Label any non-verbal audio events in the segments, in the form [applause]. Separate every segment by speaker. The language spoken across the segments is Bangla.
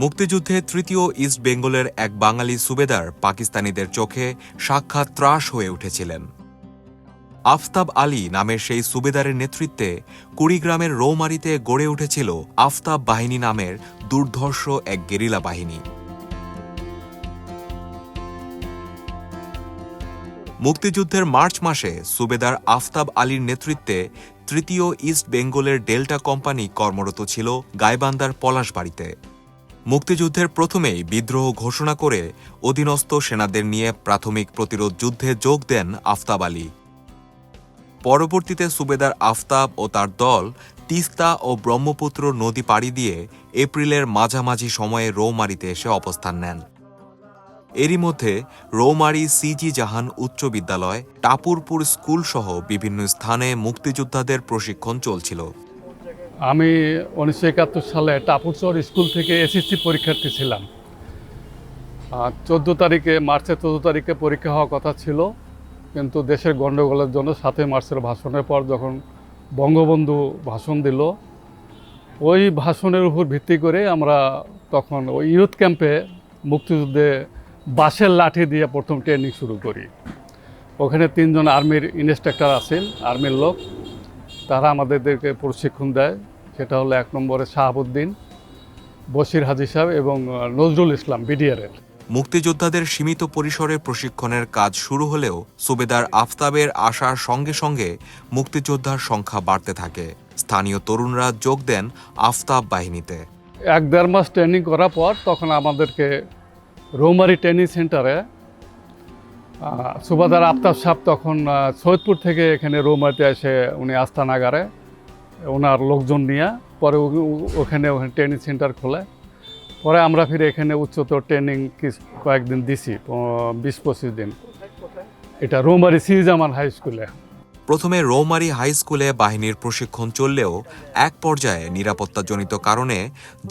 Speaker 1: মুক্তিযুদ্ধে তৃতীয় ইস্ট বেঙ্গলের এক বাঙালি সুবেদার পাকিস্তানিদের চোখে সাক্ষাৎ ত্রাস হয়ে উঠেছিলেন। আফতাব আলী নামের সেই সুবেদারের নেতৃত্বে কুড়িগ্রামের রৌমারিতে গড়ে উঠেছিল আফতাব বাহিনী নামের দুর্ধর্ষ এক গেরিলা বাহিনী। মুক্তিযুদ্ধের মার্চ মাসে সুবেদার আফতাব আলীর নেতৃত্বে তৃতীয় ইস্ট বেঙ্গলের ডেল্টা কোম্পানি কর্মরত ছিল গাইবান্দার পলাশবাড়িতে। মুক্তিযুদ্ধের প্রথমেই বিদ্রোহ ঘোষণা করে অধীনস্থ সেনাদের নিয়ে প্রাথমিক প্রতিরোধ যুদ্ধে যোগ দেন আফতাব আলী। পরবর্তীতে সুবেদার আফতাব ও তার দল তিস্তা ও ব্রহ্মপুত্র নদী পাড়ি দিয়ে এপ্রিলের মাঝামাঝি সময়ে রৌমারিতে এসে অবস্থান নেন। এরই মধ্যে রৌমারি সিজি জাহান উচ্চ বিদ্যালয়, টাপুরপুর স্কুলসহ বিভিন্ন স্থানে মুক্তিযোদ্ধাদের প্রশিক্ষণ চলছিল।
Speaker 2: আমি উনিশশো একাত্তর সালে টাপুরচর স্কুল থেকে এসএসসি পরীক্ষার্থী ছিলাম। চোদ্দ তারিখে, মার্চের চোদ্দ তারিখে পরীক্ষা হওয়ার কথা ছিল, কিন্তু দেশের গণ্ডগোলের জন্য সাতই মার্চের ভাষণের পর যখন বঙ্গবন্ধু ভাষণ দিল, ওই ভাষণের উপর ভিত্তি করে আমরা তখন ওই ইউথ ক্যাম্পে মুক্তিযুদ্ধে বাঁশের লাঠি দিয়ে প্রথম ট্রেনিং শুরু করি। ওখানে তিনজন আর্মির ইনস্ট্রাক্টর আছেন, আর্মির লোক। তারা আমাদেরকে প্রশিক্ষণ দেয়। সেটা হলো এক নম্বরে শাহাবুদ্দিন বশির হাজি সাহেব এবং নজরুল ইসলাম বিডিআরের
Speaker 1: মুক্তিযোদ্ধাদের সীমিত পরিসরে প্রশিক্ষণের কাজ শুরু হলেও সুবেদার আফতাবের আসার সঙ্গে সঙ্গে মুক্তিযোদ্ধার সংখ্যা বাড়তে থাকে। স্থানীয় তরুণরা যোগ দেন আফতাব বাহিনীতে।
Speaker 2: এক দেড় মাস ট্রেনিং করার পর তখন আমাদেরকে রৌমারি ট্রেনিং সেন্টারে সুবাদার আফতাব সাহেব তখন সৈয়দপুর থেকে এখানে রৌমারিতে এসে উনি আস্তানাগারে ওনার লোকজন নিয়ে, পরে ওখানে ওখানে ট্রেনিং সেন্টার খোলে। পরে আমরা ফিরে এখানে উচ্চতর ট্রেনিং কয়েকদিন দিছি বিশ পঁচিশ দিন। এটা রোমারি সিজামান হাই স্কুলে
Speaker 1: প্রথমে রৌমারি হাই স্কুলে বাহিনীর প্রশিক্ষণ চললেও এক পর্যায়ে নিরাপত্তাজনিত কারণে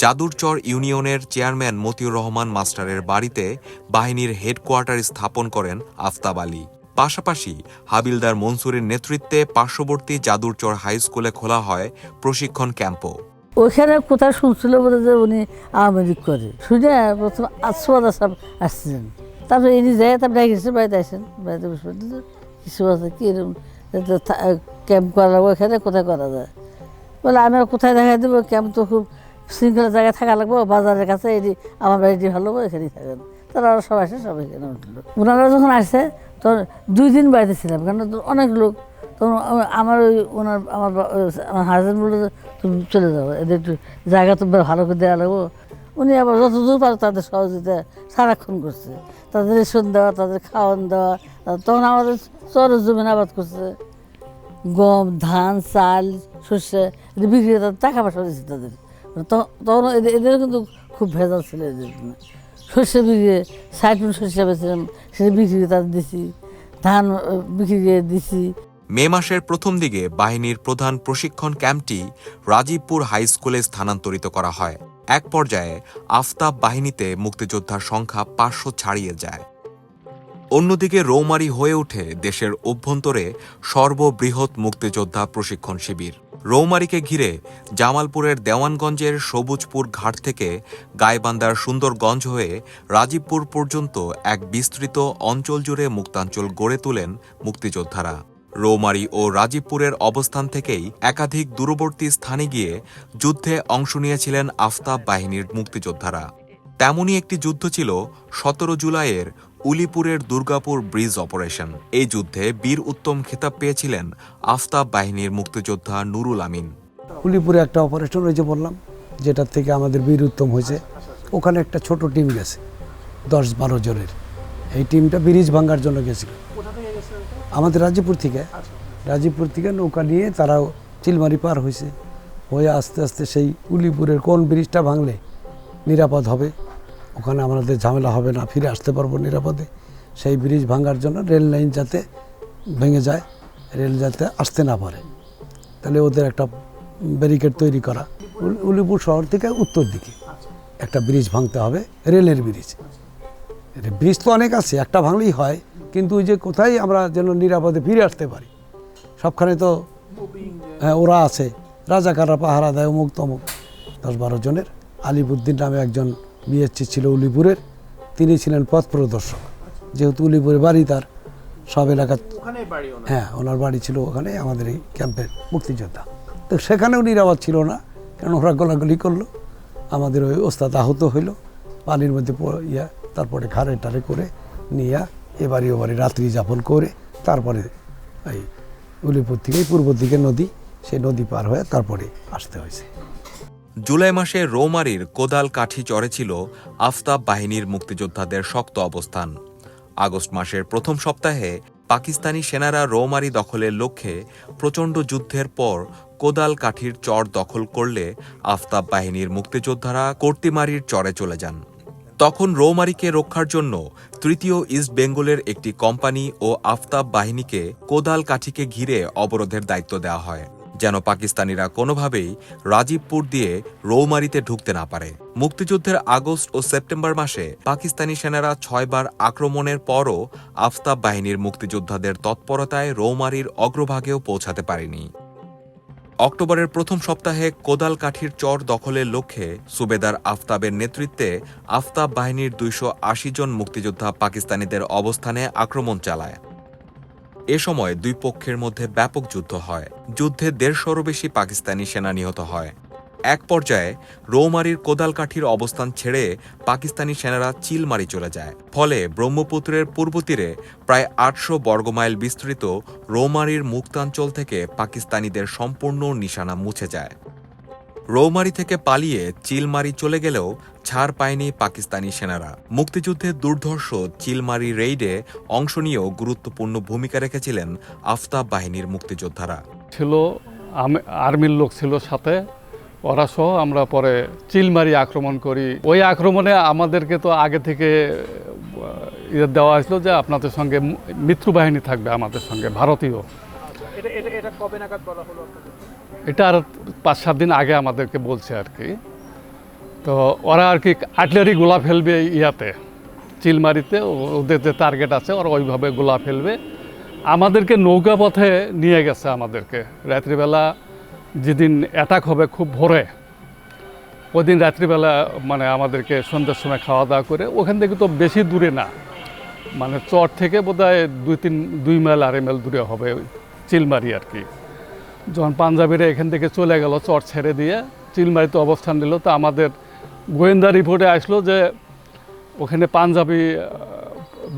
Speaker 1: জাদুরচর ইউনিয়নের চেয়ারম্যান মতিউর রহমান মাস্টারের বাড়িতে বাহিনীর হেডকোয়ার্টার স্থাপন করেন আফতাব আলী। পাশাপাশি হাবিলদার মনসুরের নেতৃত্বে পার্শ্ববর্তী জাদুরচর হাই স্কুলে খোলা হয় প্রশিক্ষণ ক্যাম্পও।
Speaker 3: ওইখানে কোথায় শুনছিল বলে যে উনি আওয়ামী লীগ করে। শুনে প্রথম আসমদা সাহেব আসছিলেন। তারপরে ইনি যায়, তারপরে গেছে বাড়িতে আসেন। বাড়িতে বসে কিছু আছে কি ক্যাম্প করা লাগবে, ওইখানে কোথায় করা যায়? বলে, আমি কোথায় দেখা দেবো? ক্যাম্প তো খুব শৃঙ্খলা জায়গায় থাকা লাগবে, বাজারের কাছে এটি আমার বাড়িটি ভালো এখানেই থাকেন তারা আরও সব আসে সব এখানে উঠল। ওনারা যখন আসছে তখন দুই দিন বাড়িতে ছিলাম তো অনেক লোক, তখন আমার ওই ওনার, আমার আমার হাজব্যান্ড বলল তুমি চলে যাব এদের একটু জায়গা তো ভালো করে দেওয়া লাগবো। উনি আবার যতদূর পারে তাদের সহযোগিতা সারাক্ষণ করছে। তাদের রেশন দেওয়া, তাদের খাওয়ান দেওয়া তখন আমাদের চর জমিন আবাদ করছে। গম, ধান, চাল শস্য বিক্রি টাকা পয়সা দিচ্ছে তাদের। তখন এদের কিন্তু খুব ভেজাল ছিল এদের শস্য বিক্রি ষাট মন শস্য বেছিলাম সেটা বিক্রি করে তাদের দিছি। ধান বিক্রি করে দিছি।
Speaker 1: মে মাসের প্রথম দিকে বাহিনীর প্রধান প্রশিক্ষণ ক্যাম্পটি রাজীবপুর হাই স্কুলে স্থানান্তরিত করা হয়। এক পর্যায়ে আফতাব বাহিনীতে মুক্তিযোদ্ধার সংখ্যা পাঁচশো ছাড়িয়ে যায়। অন্যদিকে রৌমারি হয়ে ওঠে দেশের অভ্যন্তরে সর্ববৃহৎ মুক্তিযোদ্ধা প্রশিক্ষণ শিবির। রৌমারিকে ঘিরে জামালপুরের দেওয়ানগঞ্জের সবুজপুর ঘাট থেকে গাইবান্দার সুন্দরগঞ্জ হয়ে রাজীবপুর পর্যন্ত এক বিস্তৃত অঞ্চল জুড়ে মুক্তাঞ্চল গড়ে তোলেন মুক্তিযোদ্ধারা। রৌমারি ও রাজীবপুরের অবস্থান থেকেই একাধিক দূরবর্তী স্থানে গিয়ে যুদ্ধে অংশ নিয়েছিলেন আফতাব বাহিনীর মুক্তিযোদ্ধারা। তেমনই একটি যুদ্ধ ছিল সতেরো জুলাইয়ের উলিপুরের দুর্গাপুর ব্রিজ অপারেশন। এই যুদ্ধে বীর উত্তম খেতাব পেয়েছিলেন আফতাব বাহিনীর মুক্তিযোদ্ধা নুরুল আমিন।
Speaker 4: উলিপুরে একটা অপারেশন হয়েছে বললাম যেটার থেকে আমাদের বীর উত্তম হয়েছে। ওখানে একটা ছোট টিম গেছে, দশ বারো জনের। এই টিমটা ব্রিজ ভাঙার জন্য গেছিল। আমাদের রাজীবপুর থেকে রাজীবপুর থেকে নৌকা নিয়ে তারা চিলমারি পার হয়েছে। হয়ে আস্তে আস্তে সেই উলিপুরের কোন ব্রিজটা ভাঙলে নিরাপদ হবে ওখানে আমাদের ঝামেলা হবে না, ফিরে আসতে পারব নিরাপদে। সেই ব্রিজ ভাঙার জন্য রেল লাইন যাতে ভেঙে যায় রেল যাতে আসতে না পারে। তাহলে ওদের একটা ব্যারিকেড তৈরি করা। উল- উলিপুর শহর থেকে উত্তর দিকে একটা ব্রিজ ভাঙতে হবে রেলের ব্রিজ ব্রিজ তো অনেক আছে, একটা ভাঙলেই হয়, কিন্তু ওই যে কোথায় আমরা যেন নিরাপদে ফিরে আসতে পারি? সবখানে তো হ্যাঁ ওরা আছে। রাজাকাররা পাহারা দেয় অমুক তমুক দশ বারো জনের। আলিপুদ্দিন নামে একজন বিএসসি ছিল উলিপুরের তিনি ছিলেন পথ প্রদর্শক। যেহেতু উলিপুরে বাড়ি তার সব এলাকা হ্যাঁ ওনার বাড়ি ছিল ওখানে আমাদের এই ক্যাম্পের মুক্তিযোদ্ধা। তো সেখানেও নিরাপদ ছিল না কারণ ওরা গোলাগুলি করল। আমাদের ওই ওস্তাদ আহত হইল পানির মধ্যে ইয়া তারপরে ঘাড়ে টারে করে নিয়ে এবারে ওবারে রাত্রি যাপন করে তারপরে এই উলিপুর থেকে পূর্ব দিকে নদী সেই নদী পার হয়ে তারপরে আসতে হয়েছে।
Speaker 1: জুলাই মাসে রৌমারির কোদাল কাঠি চরে ছিল আফতাব বাহিনীর মুক্তিযোদ্ধাদের শক্ত অবস্থান। আগস্ট মাসের প্রথম সপ্তাহে পাকিস্তানি সেনারা রৌমারি দখলের লক্ষ্যে প্রচণ্ড যুদ্ধের পর কোদাল কাঠির চর দখল করলে আফতাব বাহিনীর মুক্তিযোদ্ধারা কর্তিমারির চরে চলে যান। তখন রৌমারিকে রক্ষার জন্য তৃতীয় ইস্ট বেঙ্গলের একটি কোম্পানি ও আফতাব বাহিনীকে কোদাল কাঠিকে ঘিরে অবরোধের দায়িত্ব দেওয়া হয়। যেন পাকিস্তানিরা কোনোভাবেই রাজীবপুর দিয়ে রৌমারিতে ঢুকতে না পারে। মুক্তিযুদ্ধের আগস্ট ও সেপ্টেম্বর মাসে পাকিস্তানি সেনারা ছয়বার আক্রমণের পরও আফতাব বাহিনীর মুক্তিযোদ্ধাদের তৎপরতায় রৌমারির অগ্রভাগেও পৌঁছাতে পারেনি। অক্টোবরের প্রথম সপ্তাহে কোদাল কাঠির চর দখলের লক্ষ্যে সুবেদার আফতাবের নেতৃত্বে আফতাব বাহিনীর দুইশো আশি জন মুক্তিযোদ্ধা পাকিস্তানিদের অবস্থানে আক্রমণ চালায়। এ সময় দুই পক্ষের মধ্যে ব্যাপক যুদ্ধ হয়। যুদ্ধে দেড়শোরও বেশি পাকিস্তানি সেনা নিহত হয়। এক পর্যায়ে রৌমারির কোদালকাঠির অবস্থান ছেড়ে পাকিস্তানি সেনারা চিলমারি চলে যায়। ফলে ব্রহ্মপুত্রের পূর্ব তীরে প্রায় আটশো বর্গমাইল বিস্তৃত রৌমারির মুক্তাঞ্চল থেকে পাকিস্তানিদের সম্পূর্ণ নিশানা মুছে যায়। রৌমারি থেকে পালিয়ে চিলমারি চলে গেলেও ছাড় পায়নি পাকিস্তানি সেনারা। মুক্তিযুদ্ধের দুর্ধর্ষ চিলমারি রেইডে অংশ নিয়েও গুরুত্বপূর্ণ ভূমিকা রেখেছিলেন আফতাব বাহিনীর মুক্তিযোদ্ধারা।
Speaker 2: ছিল আর্মির লোক ছিল সাথে, ওরা সহ আমরা পরে চিলমারি আক্রমণ করি। ওই আক্রমণে আমাদেরকে তো আগে থেকে ইয়ে দেওয়া হয়েছিল যে আপনাদের সঙ্গে মিত্র বাহিনী থাকবে আমাদের সঙ্গে, ভারতীয়।
Speaker 5: এটা
Speaker 2: আর পাঁচ, সাত দিন আগে আমাদেরকে বলছে আর কি। তো ওরা আর কি আর্টিলারি গোলা ফেলবে ইয়াতে, চিলমারিতে ওদের যে টার্গেট আছে, ওরা ওইভাবে গোলা ফেলবে। আমাদেরকে নৌকা পথে নিয়ে গেছে আমাদেরকে। রাত্রিবেলা যেদিন অ্যাটাক হবে খুব ভোরে ওই দিন রাত্রিবেলা মানে আমাদেরকে সন্ধ্যার সময় খাওয়া দাওয়া করে, ওখান থেকে তো বেশি দূরে না। মানে চর থেকে বোধহয় দুই, তিন, দুই মাইল, আড়াই মাইল দূরে হবে চিলমারি আর কি। যখন পাঞ্জাবিরা এখান থেকে চলে গেল, চর ছেড়ে দিয়ে, চিলমারিতে অবস্থান নিল, তো আমাদের গোয়েন্দা রিপোর্টে আসলো যে ওখানে পাঞ্জাবি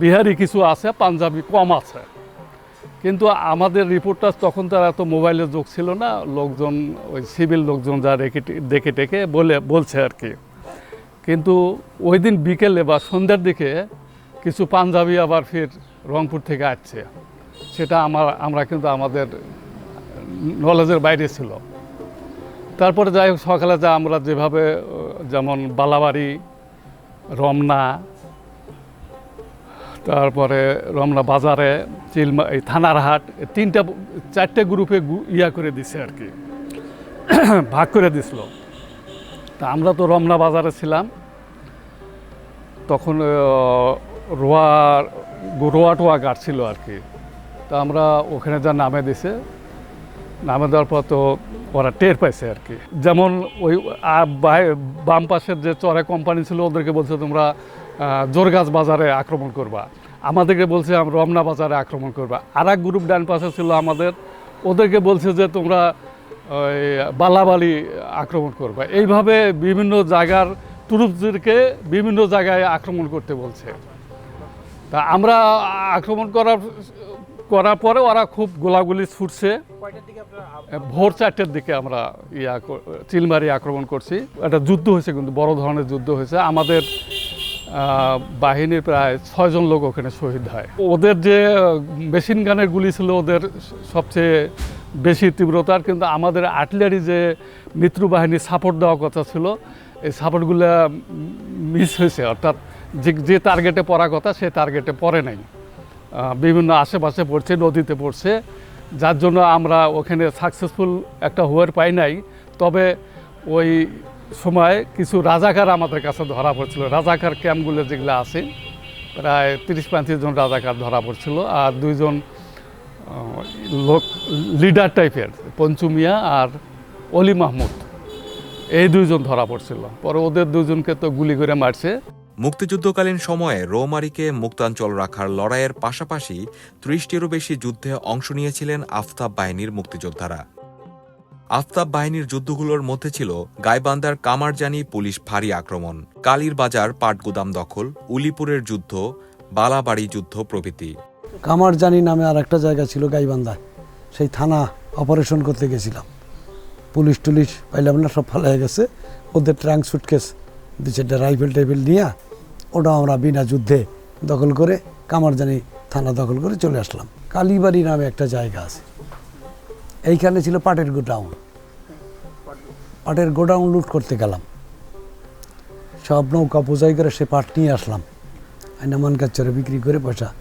Speaker 2: বিহারি কিছু আছে, পাঞ্জাবি কম আছে। কিন্তু আমাদের রিপোর্টটা তখন তো আর এত মোবাইলের যোগ ছিল না, লোকজন, ওই সিভিল লোকজন যা রেখে দেখে টেকে বলে, বলছে আর কি। কিন্তু ওই দিন বিকেলে বা সন্ধ্যার দিকে কিছু পাঞ্জাবি আবার ফির রংপুর থেকে আসছে। সেটা আমার, আমরা কিন্তু আমাদের নলেজের বাইরে ছিল। তারপরে যাই হোক, সকালে যা আমরা যেভাবে, যেমন বালাবাড়ি, রমনা, তারপরে রমনা বাজারে, চিলমা, এই থানার হাট তিনটা, চারটে গ্রুপে ইয়া করে দিছে আর কি। [coughs] ভাগ করে দিছিল। তা আমরা তো রমনা বাজারে ছিলাম। তখন রোয়া রোয়া টোয়া গাছ ছিল আর কি। তা আমরা ওখানে যা নামে দিছে, নামে দেওয়ার পর তো ওরা টের পাইছে আর কি। যেমন ওই বাম পাশের যে চরে কোম্পানি ছিল, ওদেরকে বলছে তোমরা জোরগাছ বাজারে আক্রমণ করবা। আমাদেরকে বলছে আমরা রমনা বাজারে আক্রমণ করবা। আর এক গ্রুপ ডান পাশে ছিল আমাদের, ওদেরকে বলছে যে, তোমরা, ওই, বালাবালি আক্রমণ করবা। এইভাবে বিভিন্ন জায়গার টুরিস্টদেরকে বিভিন্ন জায়গায় আক্রমণ করতে বলছে। তা আমরা আক্রমণ করার করার পরে ওরা খুব গোলাগুলি ছুটছে। ভোর চারটের দিকে আমরা ইয়া চিলমারি আক্রমণ করছি। একটা যুদ্ধ হয়েছে কিন্তু বড় ধরনের যুদ্ধ হয়েছে। আমাদের বাহিনীর প্রায় ছয়জন লোক ওখানে শহীদ হয়। ওদের যে মেশিন গানের গুলি ছিল ওদের সবচেয়ে বেশি তীব্রতার কিন্তু আমাদের আর্টিলারি যে মিত্র বাহিনীর সাপোর্ট দেওয়ার কথা ছিল এই সাপোর্টগুলো মিস হয়েছে। অর্থাৎ যে যে টার্গেটে পড়ার কথা সে টার্গেটে পড়ে নাই। বিভিন্ন আশেপাশে পড়ছে, নদীতে পড়ছে। যার জন্য আমরা ওখানে সাকসেসফুল একটা হোয়ার পাই নাই। তবে ওই সময় কিছু রাজাকার আমাদের কাছে ধরা পড়ছিল। রাজাকার ক্যাম্পগুলো যেগুলো আছে, প্রায় তিরিশ পঁয়ত্রিশ জন রাজাকার ধরা পড়ছিল আর দুইজন লোক লিডার টাইপের পঞ্চুমিয়া আর অলি মাহমুদ। এই দুইজন ধরা পড়ছিল। পরে ওদের দুজনকে তো গুলি করে মারছে।
Speaker 1: মুক্তিযুদ্ধকালীন সময়ে রৌমারিকে মুক্তাঞ্চল রাখার লড়াইয়ের পাশাপাশি ত্রিশটিরও বেশি যুদ্ধে অংশ নিয়েছিলেন আফতাব বাহিনীর মুক্তিযোদ্ধারা। আফতাব বাহিনীর যুদ্ধগুলোর মধ্যে ছিল গাইবান্ধার কামারজানি পুলিশ ফাঁড়ি আক্রমণ কালীর বাজার পাটগুদাম দখল, উলিপুরের যুদ্ধ, বালাবাড়ি যুদ্ধ প্রভৃতি।
Speaker 4: কামারজানি নামে আর একটা জায়গা ছিল গাইবান্ধায় সেই থানা অপারেশন করতে গেছিলাম। পুলিশ টুলিশ পাইলাম না, সব ফালা গেছে। ওদের ট্রাঙ্ক সুটকেস চারটা রাইফেল টাইফেল নিয়ে ওটা আমরা বিনা যুদ্ধে দখল করে কামারজানি থানা দখল করে চলে আসলাম। কালীবাড়ি নামে একটা জায়গা আছে। এইখানে ছিল পাটের গোডাউন। পাটের গোডাউন লুট করতে গেলাম। সব নৌকা বোঝাই করে সে পাট নিয়ে আসলাম। আইনা মানকাচ্চরে বিক্রি করে পয়সা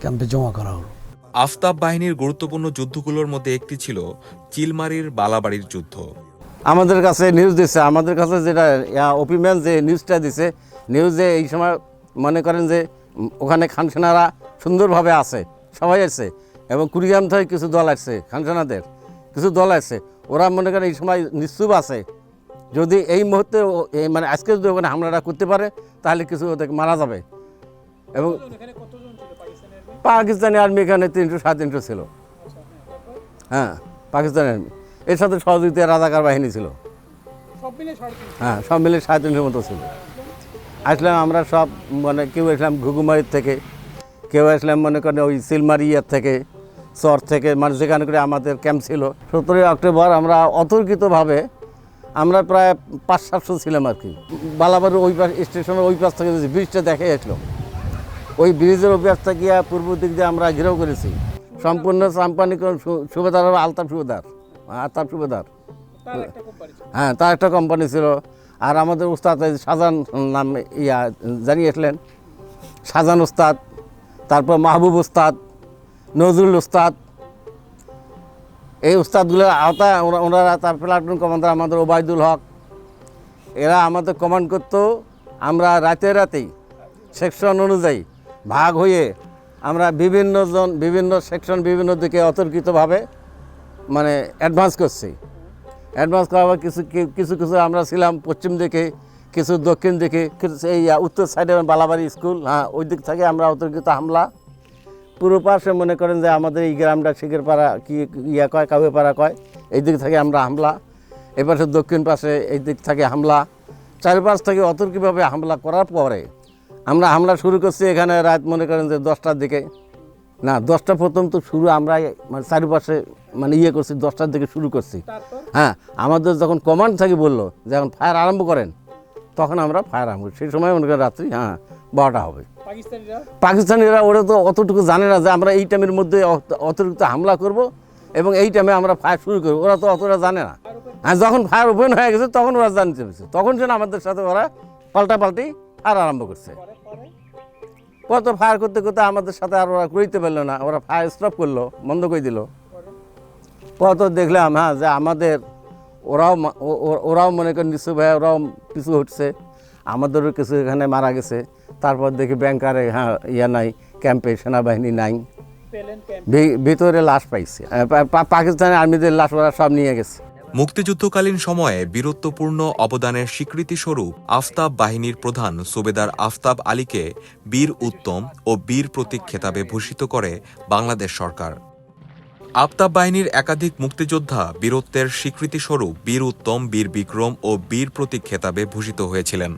Speaker 4: ক্যাম্পে জমা করা হলো।
Speaker 1: আফতাব বাহিনীর গুরুত্বপূর্ণ যুদ্ধগুলোর মধ্যে একটি ছিল চিলমারির বালাবাড়ির যুদ্ধ।
Speaker 6: আমাদের কাছে নিউজ দিচ্ছে আমাদের কাছে যেটা ওপিম্যান যে নিউজটা দিছে নিউজে এই সময় মনে করেন যে, ওখানে খানসেনারা সুন্দরভাবে আছে, সবাই আছে, এবং কুড়িগ্রাম থেকে কিছু দল আসছে, খানসেনাদের, কিছু দল আসছে, ওরা মনে করেন এই সময় নিশ্চুপ আছে। যদি এই মুহূর্তে মানে আজকে যদি ওখানে হামলাটা করতে পারে, তাহলে কিছু ওদের মারা যাবে। এবং পাকিস্তানি আর্মি এখানে তিনশো সাড়ে তিনশো ছিল। হ্যাঁ পাকিস্তানি আর্মি। এর সাথে সহযোগিতা রাজাকার বাহিনী ছিল।
Speaker 5: সব মিলে
Speaker 6: হ্যাঁ সব মিলে সাড়ে তিনশোর মতো ছিল। আসলাম আমরা সব মানে কেউ আসলাম ঘুঘুমারির থেকে কেউ আসলাম মনে করেন ওই সিলমারি ইয়ার থেকে চর থেকে মানে যেখানে করে আমাদের ক্যাম্প ছিল। সতেরোই অক্টোবর আমরা অতর্কিতভাবে আমরা প্রায় পাঁচ সাতশো ছিলাম আর কি। বালাবাড়ির ওই পাশ স্টেশনের ওই পাশ থেকে ব্রিজটা দেখে আসলো ওই ব্রিজের পাশ থেকে পূর্ব দিক দিয়ে আমরা ঘেরাও করেছি। সম্পূর্ণ চাম্পানি সুবেদার হবে আলতাফ সুবেদার। সুবেদার
Speaker 5: তার একটা
Speaker 6: হ্যাঁ তার একটা কোম্পানি ছিল। আর আমাদের উস্তাদ শাহজাহান নাম ইয়া জানিয়েছিলেন? শাহজাহান উস্তাদ তারপর মাহবুব উস্তাদ নজরুল উস্তাদ। এই উস্তাদগুলোর আওতায় ওরা- ওনারা তার প্লাটুন কমান্ডার আমাদের ওবায়দুল হক। এরা আমাদের কমান্ড করতো আমরা রাতে রাতেই সেকশন অনুযায়ী ভাগ হয়ে আমরা বিভিন্ন জন বিভিন্ন সেকশন বিভিন্ন দিকে অতর্কিতভাবে মানে অ্যাডভান্স করছি। অ্যাডভান্স করার পর কিছু কিছু কিছু আমরা ছিলাম পশ্চিম দিকে, কিছু দক্ষিণ দিকে এই উত্তর সাইডে বালাবাড়ি স্কুল হ্যাঁ ওই দিক থেকে আমরা অতর্কিত হামলা। পুরো পাশে মনে করেন যে আমাদের এই গ্রামটা শিখের পাড়া কি, ইয়া কয় কাউয়ে পাড়া কয়, এই দিক থেকে আমরা হামলা। এ পাশে দক্ষিণ পাশে এই দিক থেকে হামলা। চারিপাশ থেকে অতর্কিভাবে হামলা করার পরে আমরা হামলা শুরু করছি এখানে রাত মনে করেন যে দশটার দিকে। না দশটা প্রথম তো শুরু আমরা মানে চারিপাশে মানে ইয়ে করছি দশটার দিকে শুরু করছি। হ্যাঁ আমাদের যখন কমান্ড থেকে বলল যে এখন ফায়ার আরম্ভ করেন তখন আমরা ফায়ার আরম্ভ করি। সেই সময় মনে করেন রাত্রি হ্যাঁ বারোটা হবে।
Speaker 5: পাকিস্তানিরা?
Speaker 6: পাকিস্তানিরা ওরা তো অতটুকু জানে না যে আমরা এই টাইমের মধ্যে অতিরিক্ত হামলা করব এবং এই টাইমে আমরা ফায়ার শুরু করব। ওরা তো অতটা জানে না। হ্যাঁ যখন ফায়ার ওপেন হয়ে গেছে তখন ওরা জানতে পেরেছে তখন যেন আমাদের সাথে ওরা পাল্টা পাল্টি ফায়ার আরম্ভ করছে।
Speaker 5: পরে
Speaker 6: ফায়ার করতে করতে আমাদের সাথে আর ওরা করিতে পারল না ওরা ফায়ার স্টপ করল বন্ধ করে দিল। পরে তো দেখলাম হ্যাঁ যে আমাদের ওরাও ওরাও মনে করেন নিশ্চয় ভাই ওরাও পিছু হটছে। আমাদেরও কিছু এখানে মারা গেছে। তারপর দেখি ব্যাংকারে হ্যাঁ ইয়া নাই ক্যাম্পে সেনাবাহিনী নাই। ভিতরে লাশ পাইছে। আহ, পা- পা- পাকিস্তানি আর্মিদের লাশ ওরা সব নিয়ে গেছে।
Speaker 1: মুক্তিযুদ্ধকালীন সময়ে বীরত্বপূর্ণ অবদানের স্বীকৃতিস্বরূপ আফতাব বাহিনীর প্রধান সুবেদার আফতাব আলীকে বীর উত্তম ও বীর প্রতীক খেতাবে ভূষিত করে বাংলাদেশ সরকার। আফতাব বাহিনীর একাধিক মুক্তিযোদ্ধা বীরত্বের স্বীকৃতিস্বরূপ বীর উত্তম, বীর বিক্রম ও বীর প্রতীক খেতাবে ভূষিত হয়েছিলেন।